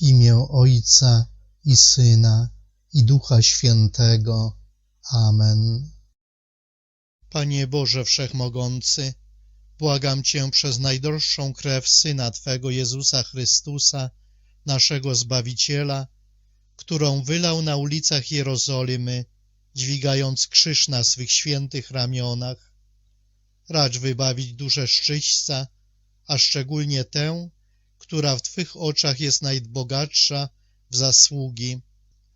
Imię Ojca i Syna i Ducha Świętego. Amen. Panie Boże Wszechmogący, błagam Cię przez najdroższą krew Syna Twego Jezusa Chrystusa, naszego Zbawiciela, którą wylał na ulicach Jerozolimy, dźwigając krzyż na swych świętych ramionach. Racz wybawić duszę szczyśca, a szczególnie tę, która w Twych oczach jest najbogatsza w zasługi,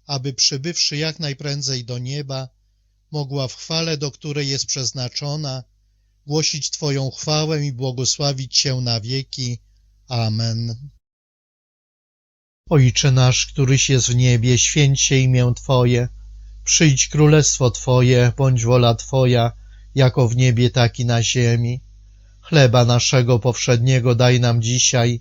aby przybywszy jak najprędzej do nieba, mogła w chwale, do której jest przeznaczona, głosić Twoją chwałę i błogosławić Cię na wieki. Amen. Ojcze nasz, któryś jest w niebie, święć się imię Twoje, przyjdź królestwo Twoje, bądź wola Twoja, jako w niebie, tak i na ziemi. Chleba naszego powszedniego daj nam dzisiaj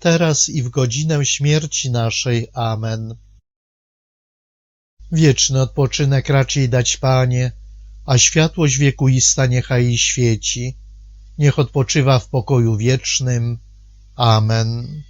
teraz i w godzinę śmierci naszej. Amen. Wieczny odpoczynek raczej dać Panie, a światłość wiekuista niechaj jej świeci. Niech odpoczywa w pokoju wiecznym. Amen.